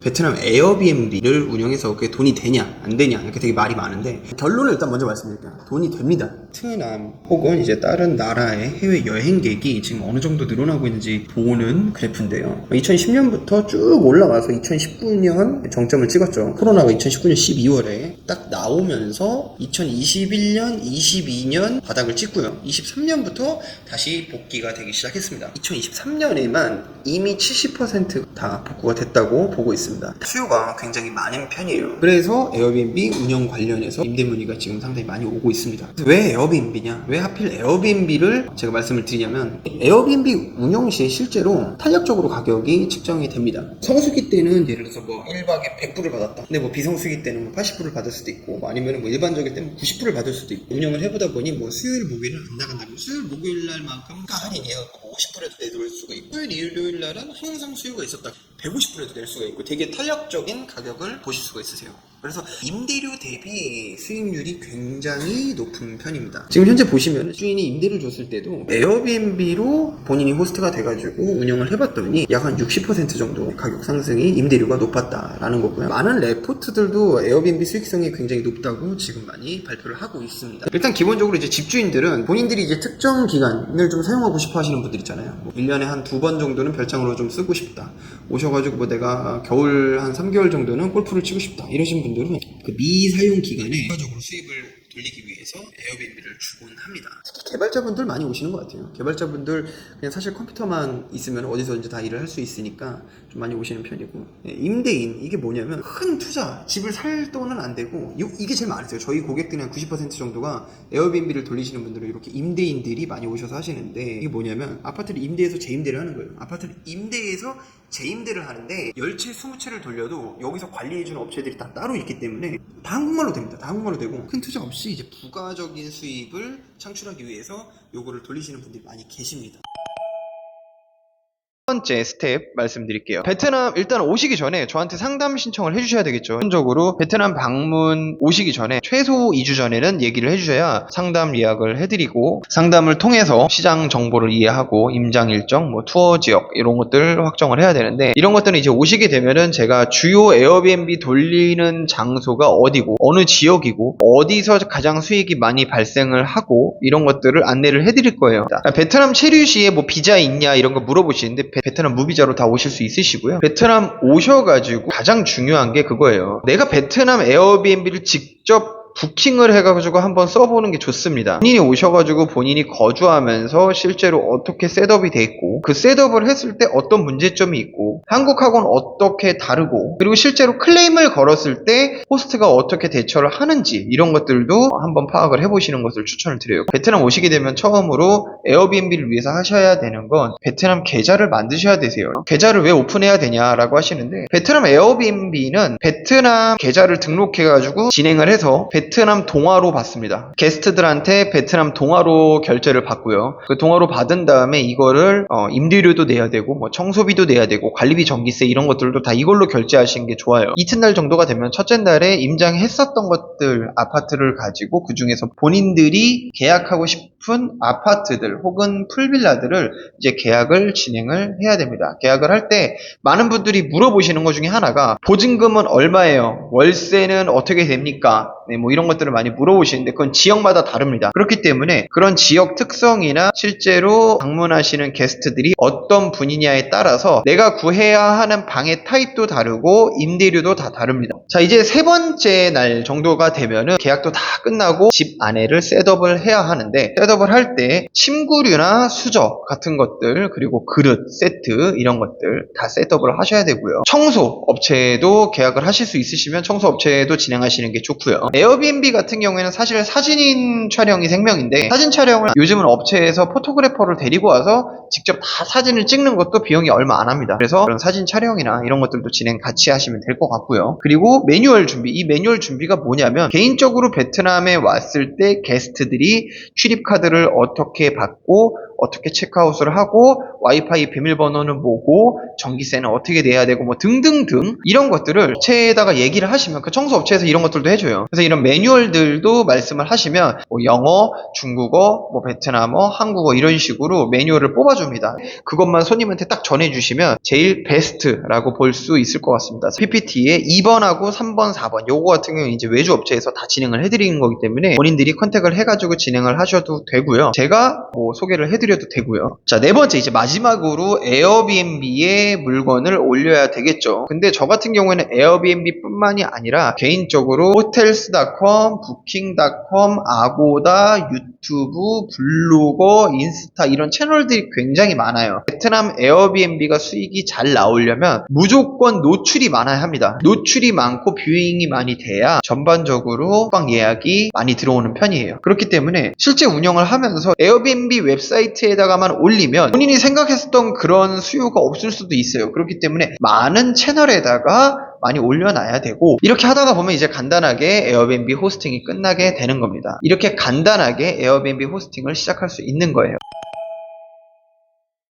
베트남 에어비앤비를 운영해서 그게 돈이 되냐 안 되냐 이렇게 되게 말이 많은데 결론을 일단 먼저 말씀드릴게요. 돈이 됩니다 베트남 혹은 이제 다른 나라의 해외 여행객이 지금 어느 정도 늘어나고 있는지 보는 그래프인데요 2010년부터 쭉 올라가서 2019년 정점을 찍었죠 코로나가 2019년 12월에 딱 나오면서 2021년 22년 바닥을 찍고요 23년부터 다시 복귀가 되기 시작했습니다 2023년에만 이미 70%다 복구가 됐다고 보고 있습니다. 수요가 굉장히 많은 편이에요. 그래서 에어비앤비 운영 관련해서 임대 문의가 지금 상당히 많이 오고 있습니다. 왜 에어비앤비냐? 왜 하필 에어비앤비를 제가 말씀을 드리냐면 에어비앤비 운영 시에 실제로 탄력적으로 가격이 측정이 됩니다. 성수기 때는 예를 들어서 뭐 1박에 100불을 받았다. 근데 뭐 비성수기 때는 뭐 80불을 받을 수도 있고 뭐 아니면 뭐 일반적일 때는 90불을 받을 수도 있고 운영을 해보다 보니 뭐 수요일 목요일은 안 나간다면 수요일 목요일 날만큼 할인이해갖고 50불에도 내놓을 수가 있고 수요일 일요일 날은 항상 수요가 있었다 150불에도 낼 수가 있고 되게 탄력적인 가격을 보실 수가 있으세요. 그래서 임대료 대비 수익률이 굉장히 높은 편입니다. 지금 현재 보시면 주인이 임대를 줬을 때도 에어비앤비로 본인이 호스트가 돼가지고 운영을 해봤더니 약 한 60% 정도 가격 상승이 임대료가 높았다라는 거고요. 많은 레포트들도 에어비앤비 수익성이 굉장히 높다고 지금 많이 발표를 하고 있습니다. 일단 기본적으로 이제 집주인들은 본인들이 이제 특정 기간을 좀 사용하고 싶어 하시는 분들 있잖아요. 뭐 1년에 한 두 번 정도는 별장으로 좀 쓰고 싶다. 오셔가 지고 뭐 내가 겨울 한 3개월 정도는 골프를 치고 싶다. 이러신 분들은 그 미사용 기간에 추가적으로 수입을 돌리기 위해서 에어비앤비를 주곤 합니다. 특히 개발자분들 많이 오시는 것 같아요. 개발자분들 그냥 사실 컴퓨터만 있으면 어디서든지 다 일을 할 수 있으니까 좀 많이 오시는 편이고 예, 임대인 이게 뭐냐면 큰 투자 집을 살 돈은 안 되고 요- 이게 제일 많으세요. 저희 고객들이 한 90% 정도가 에어비앤비를 돌리시는 분들은 이렇게 임대인들이 많이 오셔서 하시는데 이게 뭐냐면 아파트를 임대해서 재임대를 하는 거예요. 아파트를 임대해서 재임대를 하는데 10채, 20채를 돌려도 여기서 관리해주는 업체들이 다 따로 있기 때문에 다 한국말로 됩니다. 다 한국말로 되고 큰 투자 없이 이제 부가적인 수입을 창출하기 위해서 요거를 돌리시는 분들이 많이 계십니다. 첫 번째 스텝 말씀드릴게요. 베트남 일단 오시기 전에 저한테 상담 신청을 해주셔야 되겠죠. 기본적으로 베트남 방문 오시기 전에 최소 2주 전에는 얘기를 해주셔야 상담 예약을 해드리고 상담을 통해서 시장 정보를 이해하고 임장 일정, 뭐 투어 지역 이런 것들 확정을 해야 되는데 이런 것들은 이제 오시게 되면은 제가 주요 에어비앤비 돌리는 장소가 어디고 어느 지역이고 어디서 가장 수익이 많이 발생을 하고 이런 것들을 안내를 해드릴 거예요. 자, 베트남 체류 시에 뭐 비자 있냐 이런 거 물어보시는데 베- 베트남 무비자로 다 오실 수 있으시고요. 베트남 오셔가지고 가장 중요한 게 그거예요. 내가 베트남 에어비앤비를 직접 부킹을 해가지고 한번 써보는 게 좋습니다. 본인이 오셔가지고 본인이 거주하면서 실제로 어떻게 셋업이 돼 있고 그 셋업을 했을 때 어떤 문제점이 있고 한국하고는 어떻게 다르고 그리고 실제로 클레임을 걸었을 때 호스트가 어떻게 대처를 하는지 이런 것들도 한번 파악을 해보시는 것을 추천을 드려요. 베트남 오시게 되면 처음으로 에어비앤비를 위해서 하셔야 되는 건 베트남 계좌를 만드셔야 되세요. 계좌를 왜 오픈해야 되냐라고 하시는데 베트남 에어비앤비는 베트남 계좌를 등록해가지고 진행을 해서 베트남 동화로 받습니다. 게스트들한테 베트남 동화로 결제를 받고요. 그 동화로 받은 다음에 이거를 어, 임대료도 내야 되고 뭐 청소비도 내야 되고 관리비 전기세 이런 것들도 다 이걸로 결제하시는 게 좋아요. 이튿날 정도가 되면 첫째 날에 임장했었던 것들 아파트를 가지고 그 중에서 본인들이 계약하고 싶은 아파트들 혹은 풀빌라들을 이제 계약을 진행을 해야 됩니다. 계약을 할 때 많은 분들이 물어보시는 것 중에 하나가 보증금은 얼마예요? 월세는 어떻게 됩니까? 네, 뭐 이런 것들을 많이 물어보시는데 그건 지역마다 다릅니다. 그렇기 때문에 그런 지역 특성이나 실제로 방문하시는 게스트들이 어떤 분이냐에 따라서 내가 구해야 하는 방의 타입도 다르고 임대료도 다 다릅니다. 자, 이제 세 번째 날 정도가 되면은 계약도 다 끝나고 집 안에를 셋업을 해야 하는데 셋업을 할 때 침구류나 수저 같은 것들 그리고 그릇, 세트 이런 것들 다 셋업을 하셔야 되고요. 청소 업체도 계약을 하실 수 있으시면 청소 업체도 진행하시는 게 좋고요. 에어비앤비 같은 경우에는 사실 사진 촬영이 생명인데 사진 촬영을 요즘은 업체에서 포토그래퍼를 데리고 와서 직접 다 사진을 찍는 것도 비용이 얼마 안 합니다. 그래서 그런 사진 촬영이나 이런 것들도 진행 같이 하시면 될 것 같고요. 그리고 매뉴얼 준비. 이 매뉴얼 준비가 뭐냐면 개인적으로 베트남에 왔을 때 게스트들이 출입 카드를 어떻게 받고 어떻게 체크아웃을 하고 와이파이 비밀번호는 뭐고 전기세는 어떻게 내야 되고 뭐 등등등 이런 것들을 업체에다가 얘기를 하시면 그 청소업체에서 이런 것들도 해줘요. 그래서 이런 매뉴얼들도 말씀을 하시면 뭐 영어, 중국어, 뭐 베트남어, 한국어 이런 식으로 매뉴얼을 뽑아줍니다. 그것만 손님한테 딱 전해주시면 제일 베스트라고 볼 수 있을 것 같습니다. PPT에 2번하고 3번, 4번 요거 같은 경우는 이제 외주 업체에서 다 진행을 해드리는 거기 때문에 본인들이 컨택을 해가지고 진행을 하셔도 되고요. 제가 뭐 소개를 해드 려도 되고요. 자, 네 번째 이제 마지막으로 에어비앤비에 물건을 올려야 되겠죠. 근데 저 같은 경우에는 에어비앤비뿐만이 아니라 개인적으로 호텔스.com, 부킹.com, 아고다, 유튜브, 블로거, 인스타 이런 채널들이 굉장히 많아요. 베트남 에어비앤비가 수익이 잘 나오려면 무조건 노출이 많아야 합니다. 노출이 많고 뷰잉이 많이 돼야 전반적으로 숙박 예약이 많이 들어오는 편이에요. 그렇기 때문에 실제 운영을 하면서 에어비앤비 웹사이트 에다가만 올리면 본인이 생각했었던 그런 수요가 없을 수도 있어요. 그렇기 때문에 많은 채널에다가 많이 올려놔야 되고 이렇게 하다가 보면 이제 간단하게 에어비앤비 호스팅이 끝나게 되는 겁니다. 이렇게 간단하게 에어비앤비 호스팅을 시작할 수 있는 거예요.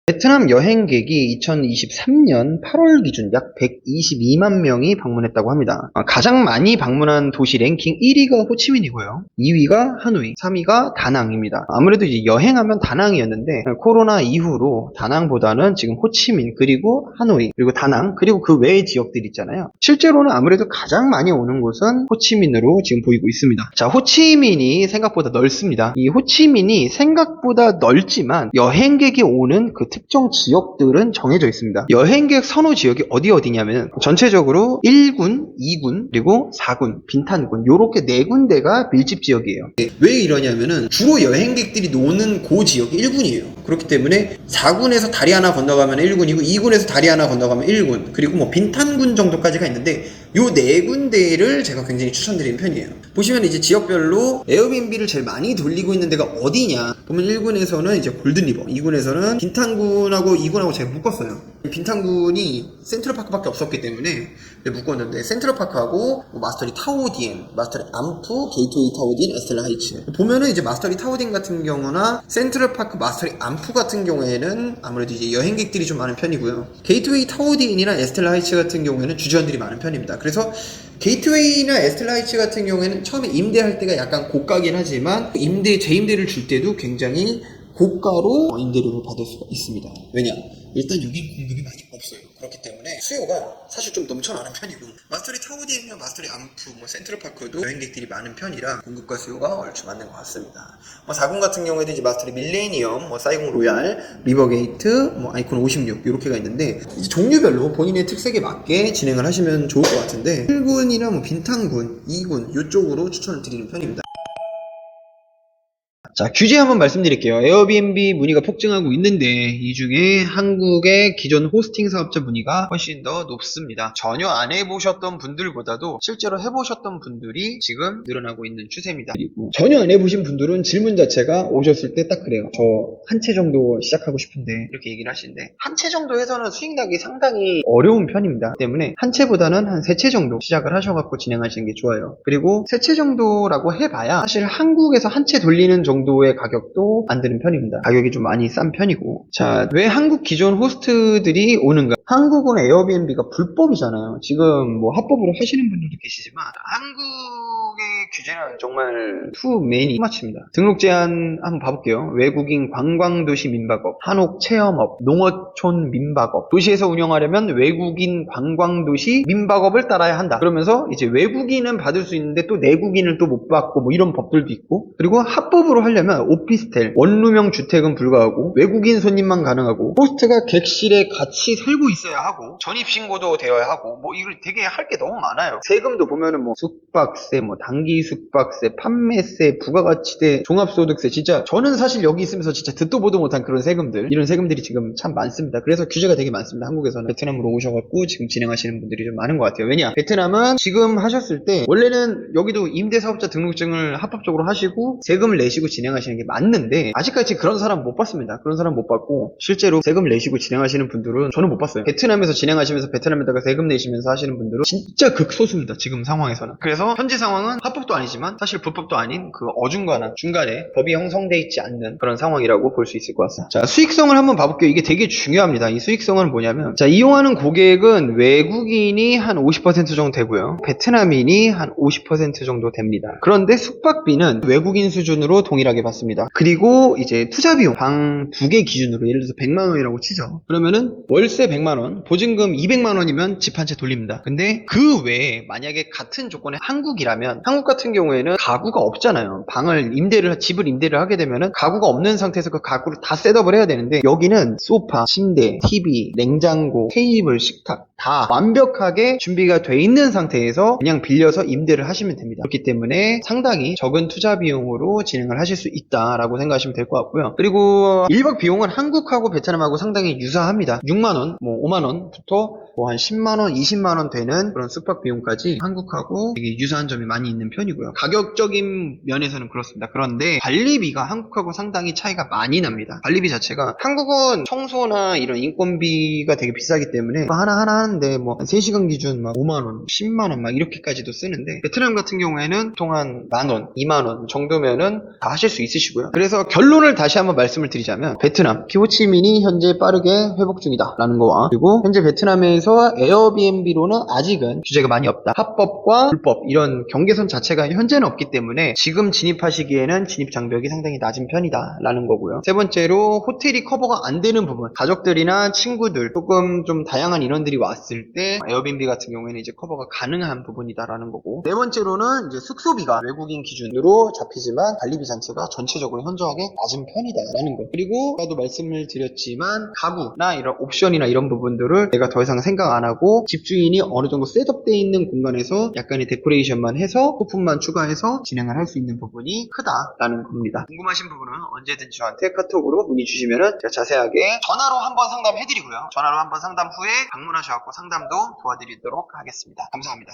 베트남 여행객이 2023년 8월 기준 약 122만 명이 방문했다고 합니다. 아, 가장 많이 방문한 도시 랭킹 1위가 호치민이고요. 2위가 하노이, 3위가 다낭입니다. 아무래도 이제 여행하면 다낭이었는데 코로나 이후로 다낭보다는 지금 호치민 그리고 하노이 그리고 다낭 그리고 그 외의 지역들 있잖아요. 실제로는 아무래도 가장 많이 오는 곳은 호치민으로 지금 보이고 있습니다. 자, 호치민이 생각보다 넓습니다. 이 호치민이 생각보다 넓지만 여행객이 오는 그 특정 지역들은 정해져 있습니다. 여행객 선호 지역이 어디 어디냐면 전체적으로 1군, 2군, 그리고 4군, 빈탄군 요렇게 네 군데가 밀집 지역이에요. 왜 이러냐면은 주로 여행객들이 노는 그 지역이 1군이에요. 그렇기 때문에 4군에서 다리 하나 건너가면 1군이고 2군에서 다리 하나 건너가면 1군 그리고 뭐 빈탄군 정도까지가 있는데 요 네 군데를 제가 굉장히 추천드리는 편이에요. 보시면 이제 지역별로 에어비앤비를 제일 많이 돌리고 있는 데가 어디냐 보면 1군에서는 이제 골든리버 2군에서는 빈탄군하고 2군하고 제가 묶었어요. 빈탄군이 센트럴파크밖에 없었기 때문에 묶었는데 센트럴파크하고 뭐 마스터리 타오디엔, 마스터리 암프, 게이트웨이 타오디엔, 에스텔라 하이츠 보면은 이제 마스터리 타오디엔 같은 경우나 센트럴파크 마스터리 암프 같은 경우에는 아무래도 이제 여행객들이 좀 많은 편이고요. 게이트웨이 타오디엔이나 에스텔라 하이츠 같은 경우에는 주전들이 많은 편입니다. 그래서 게이트웨이나 에스텔라 하이츠 같은 경우에는 처음에 임대할 때가 약간 고가긴 하지만 임대 재임대를 줄 때도 굉장히 고가로 임대료를 받을 수가 있습니다. 왜냐? 일단 여기 공급이 많이 없어요. 그렇기 때문에 수요가 사실 좀 넘쳐나는 편이고 마스터리 타우디엔이나 마스터리 암프, 뭐 센트럴파크도 여행객들이 많은 편이라 공급과 수요가 얼추 맞는 것 같습니다. 뭐 4군 같은 경우에도 이제 마스터리 밀레니엄, 뭐 사이공 로얄, 리버게이트, 뭐 아이콘 56 이렇게가 있는데 종류별로 본인의 특색에 맞게 진행을 하시면 좋을 것 같은데 1군이나 뭐 빈탄군, 2군 이쪽으로 추천을 드리는 편입니다. 자, 규제 한번 말씀드릴게요. 에어비앤비 문의가 폭증하고 있는데 이 중에 한국의 기존 호스팅 사업자 문의가 훨씬 더 높습니다. 전혀 안 해보셨던 분들보다도 실제로 해보셨던 분들이 지금 늘어나고 있는 추세입니다. 그리고 전혀 안 해보신 분들은 질문 자체가 오셨을 때 딱 그래요. 저 한 채 정도 시작하고 싶은데 이렇게 얘기를 하시는데 한 채 정도 해서는 수익 나기 상당히 어려운 편입니다. 때문에 한 채보다는 한 세 채 정도 시작을 하셔갖고 진행하시는 게 좋아요. 그리고 세 채 정도라고 해봐야 사실 한국에서 한 채 돌리는 정도 의 가격도 안 드는 편입니다. 가격이 좀 많이 싼 편이고. 자, 왜 한국 기존 호스트들이 오는가? 한국은 에어비앤비가 불법이잖아요. 지금 뭐 합법으로 하시는 분들도 계시지만 한국의 규제는 정말 투 메인이 맞춥니다. 등록 제한 한번 봐볼게요. 외국인 관광도시 민박업, 한옥 체험업, 농어촌 민박업. 도시에서 운영하려면 외국인 관광도시 민박업을 따라야 한다. 그러면서 이제 외국인은 받을 수 있는데 또 내국인을 또 못 받고 뭐 이런 법들도 있고 그리고 합법으로 하려면 오피스텔, 원룸형 주택은 불가하고 외국인 손님만 가능하고 호스트가 객실에 같이 살고 있어 야 하고 전입신고도 되어야 하고 뭐 이걸 되게 할 게 너무 많아요. 세금도 보면은 뭐 숙박세, 뭐 단기 숙박세, 판매세, 부가가치세, 종합소득세 진짜 저는 사실 여기 있으면서 진짜 듣도 보도 못한 그런 세금들 이런 세금들이 지금 참 많습니다. 그래서 규제가 되게 많습니다. 한국에서는 베트남으로 오셔갖고 지금 진행하시는 분들이 좀 많은 것 같아요. 왜냐 베트남은 지금 하셨을 때 원래는 여기도 임대사업자 등록증을 합법적으로 하시고 세금을 내시고 진행하시는 게 맞는데 아직까지 그런 사람 못 봤습니다. 그런 사람 못 봤고 실제로 세금을 내시고 진행하시는 분들은 저는 못 봤어요. 베트남에서 진행하시면서 베트남에다가 세금 내시면서 하시는 분들은 진짜 극소수입니다. 지금 상황에서는. 그래서 현재 상황은 합법도 아니지만 사실 불법도 아닌 그 어중간한 중간에 법이 형성돼 있지 않는 그런 상황이라고 볼 수 있을 것 같습니다. 자, 수익성을 한번 봐볼게요. 이게 되게 중요합니다. 이 수익성은 뭐냐면 자, 이용하는 고객은 외국인이 한 50% 정도 되고요. 베트남인이 한 50% 정도 됩니다. 그런데 숙박비는 외국인 수준으로 동일하게 받습니다. 그리고 이제 투자 비용 방 두 개 기준으로 예를 들어서 100만 원이라고 치죠. 그러면은 월세 100만 원, 보증금 200만 원이면 집 한 채 돌립니다. 근데 그 외에 만약에 같은 조건의 한국이라면 한국 같은 경우에는 가구가 없잖아요. 방을 임대를 집을 임대를 하게 되면은 가구가 없는 상태에서 그 가구를 다 셋업을 해야 되는데 여기는 소파, 침대, TV, 냉장고, 테이블, 식탁 다 완벽하게 준비가 돼 있는 상태에서 그냥 빌려서 임대를 하시면 됩니다. 그렇기 때문에 상당히 적은 투자 비용으로 진행을 하실 수 있다라고 생각하시면 될 것 같고요. 그리고 1박 비용은 한국하고 베트남하고 상당히 유사합니다. 6만원, 뭐 5만원부터 뭐 한 10만원, 20만원 되는 그런 숙박 비용까지 한국하고 되게 유사한 점이 많이 있는 편이고요. 가격적인 면에서는 그렇습니다. 그런데 관리비가 한국하고 상당히 차이가 많이 납니다. 관리비 자체가 한국은 청소나 이런 인건비가 되게 비싸기 때문에 그거 하나하나 하는데 뭐 3시간 기준 막 5만원, 10만원 막 이렇게까지도 쓰는데 베트남 같은 경우에는 보통 한 만원, 2만원 정도면은 다 하실 수 있으시고요. 그래서 결론을 다시 한번 말씀을 드리자면 베트남, 키호치민이 현재 빠르게 회복 중이다 라는 거와 그리고 현재 베트남에서 에어비앤비로는 아직은 규제가 많이 없다. 합법과 불법 이런 경계선 자체가 현재는 없기 때문에 지금 진입하시기에는 진입 장벽이 상당히 낮은 편이다 라는 거고요. 세 번째로 호텔이 커버가 안 되는 부분 가족들이나 친구들 조금 좀 다양한 인원들이 왔을 때 에어비앤비 같은 경우에는 이제 커버가 가능한 부분이다라는 거고 네 번째로는 이제 숙소비가 외국인 기준으로 잡히지만 관리비 자체가 전체적으로 현저하게 낮은 편이다라는 거 그리고 아까도 말씀을 드렸지만 가구나 이런 옵션이나 이런 부분들을 내가 더 이상 생각 안 하고 집주인이 어느 정도 셋업되어 있는 공간에서 약간의 데코레이션만 해서 소품만 추가해서 진행을 할 수 있는 부분이 크다라는 겁니다. 궁금하신 부분은 언제든지 저한테 카톡으로 문의 주시면 제가 자세하게 전화로 한번 상담해드리고요. 전화로 한번 상담 후에 방문하셔서 상담도 도와드리도록 하겠습니다. 감사합니다.